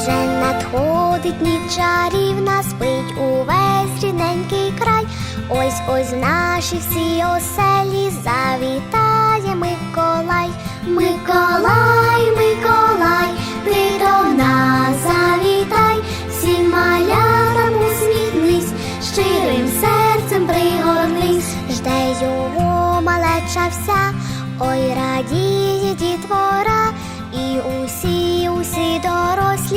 Вже надходить ніч чарівна, спить увесь рідненький край. Ось ось в наші всі оселі завітає Миколай. Миколай, Миколай, ти до нас завітай, всім малятам усміхнись, щирим серцем пригорнись, жде його малеча вся, ой радіє дітвора,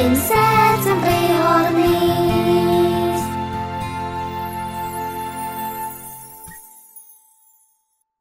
inside.